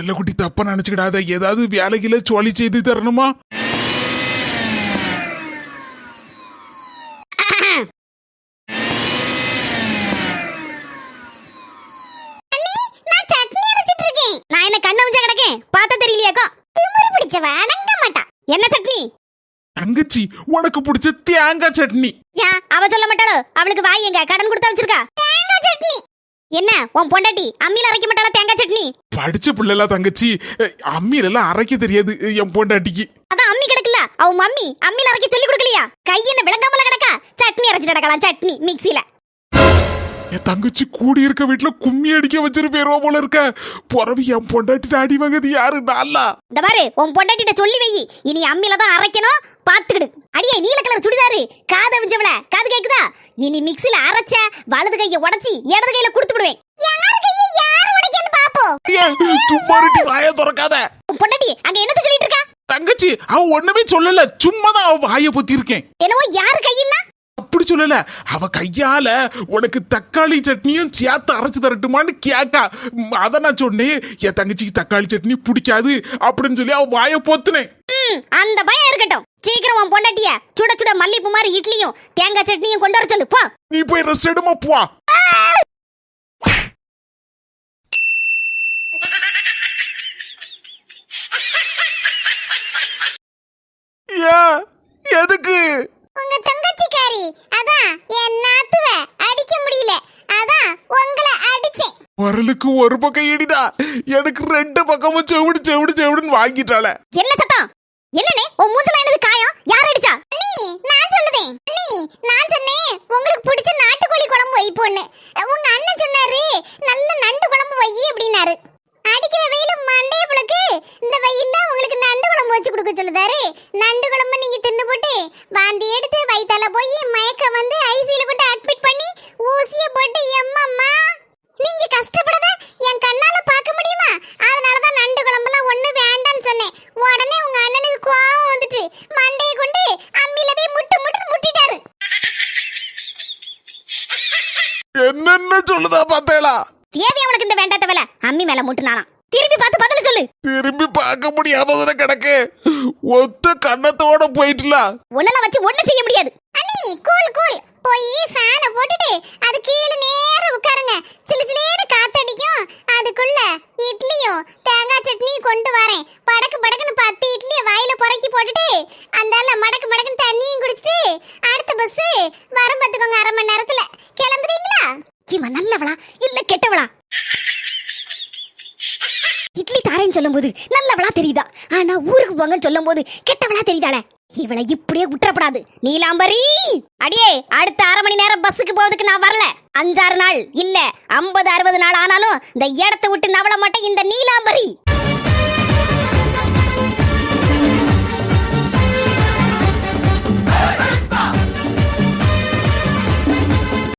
செல்லக்குட்டி தப்பா நினைச்சுக்கிடாத. ஏதாவது வேலையில சொல்லி செய்து தரணுமா? நான் என்ன கண்ண வச்சா கிடக்கேன்? பார்த்தா தெரியலையாக்கோ? திமிரு பிடிச்சவ அடங்க மாட்டா. என்ன சட்னி? தங்கச்சி உனக்கு பிடிச்ச தேங்காய் சட்னி. ஏன் அவ சொல்ல மாட்டாளோ? அவளுக்கு வாய் எங்க? கடன் கொடுத்தா வச்சிருக்கா தேங்காய் என்ன உன் பொண்டாட்டி அம்மியில அரைக்க மாட்டாளா தேங்காய் சட்னி? படிச்ச பிள்ளைல தங்கச்சி அம்மியில அரைக்க தெரியாது என் பொண்டாட்டிக்கு. அதான் அம்மி கிடக்குல அவ மம்மி அம்மியில அரைக்க சொல்லி கொடுக்கலையா? கை என்ன விளங்காமல கிடக்கா? சட்னி அரைச்சு கிடக்கலாம் சட்னி மிக்ஸில என் தங்கச்சி கூடி இருக்க வீட்டுல கும்மி அடிக்க வச்சிரு பேருவா போல இருக்க. பிறவி என் பொண்டாட்டி அடி வாங்குது யாரு? நாளா இந்த பாரு உன் பொண்டாட்டிட்ட சொல்லி வை. இனி அம்மியில தான் அரைக்கணும். பாத்துக்கிடு. அடியே நீல கலர் சுடிதாரு. காத விஞ்சவள காது கேக்குதா? இனி மிக்ஸில அரைச்ச வலது கைய உடைச்சி இடது கையில கொடுத்து விடுவேன். யார் கையை யார் உடைக்கன்னு பாப்போம். ஏன் துப்பாரிட்டி வாய திறக்காத. பொண்டாட்டி அங்க என்னத்த சொல்லிட்டு இருக்கா? தங்கச்சி அவ ஒண்ணுமே சொல்லல. சும்மா தான் அவ வாய பொத்தி இருக்கேன் என்னவோ யார் கையின்னா அப்படி சொல்லல. அவ கையால உனக்கு தக்காளி சட்னியும் சேர்த்து அரைச்சு தரட்டுமான்னு கேக்கா. அத நான் சொன்னேன். என் தங்கச்சிக்கு தக்காளி சட்னி பிடிக்காது அப்படின்னு சொல்லி அவ வாய பொத்துனேன். அந்த பயம் இருக்கட்டும். சீக்கிரம் பொண்டாட்டிய சுட சுட மல்லிப்பூ மாதிரி இட்லியும் தேங்காய் சட்னியும் கொண்டு வர சொல்லு. போ. நீ போய் ரெஸ்ட் எடுமா போ. எதுக்கு? உங்க தங்கச்சிக்காரி அதான் என் நாத்துவ அடிக்க முடியல. அதான் உங்களை அடிச்சேன். வரலுக்கு ஒரு பக்கம் இடிடா எனக்கு ரெண்டு பக்கமும் செவிடு செவிடு செவிடுன்னு வாங்கிட்டாள. என்ன சத்தம்? என்னனே உன் மூஞ்சில என்னது காயம்? யார் அடிச்சா? நீ நான் சொல்லுதேன். நீ நான் சொன்னேன் உங்களுக்கு பிடிச்ச நாட்டுக்கோழி என்னென்ன சொல்லுதா பார்த்தேளா தேவி அவனுக்கு இந்த வேண்டாத வேலை. அம்மி மேல முட்டுனாலாம் திருப்பி பார்த்து பதில சொல்லு. திரும்பி பார்க்க முடியாம தானே கிடக்கு. ஒத்த கண்ணத்தோட போயிட்டுல. ஒன்னெல்லாம் வச்சு ஒண்ணு செய்ய முடியாது. அண்ணி கூல் கூல் போய் ஃபேனை போட்டுட்டு அது கீழே நேரா உட்காருங்க. சிலு சிலேன்னு காத்தடிக்கும். அதுக்குள்ள இட்லியும் தேங்காய் சட்னி கொண்டு வரேன். படக்கு படக்குன்னு பத்து இட்லியை வாயில புறக்கி போட்டுட்டு அந்தால மடக்கு மடக்குன்னு தண்ணியும் குடிச்சிட்டு அடுத்த பஸ் வரும் பார்த்துக்கோங்க அரை மணி நேரத்துல. கிளம்புறீங்களா? இவன் நல்லவளா இல்ல கெட்டவளா? இட்லி தாரேன்னு சொல்லும்போது நல்லவளா தெரியுதா? ஆனா ஊருக்கு போங்கன்னு சொல்லும்போது கெட்டவளா தெரியுதாளே? இவளை இப்படியே விட்டுறப்படாது நீலாம்பரி! அடியே அடுத்த அரை மணி நேரம் பஸ்ஸுக்கு போவதுக்கு நான் வரல. அஞ்சாறு நாள் இல்ல ஐம்பது அறுபது நாள் ஆனாலும் இந்த இடத்தை விட்டு நவள மாட்டேன் இந்த நீலாம்பரி!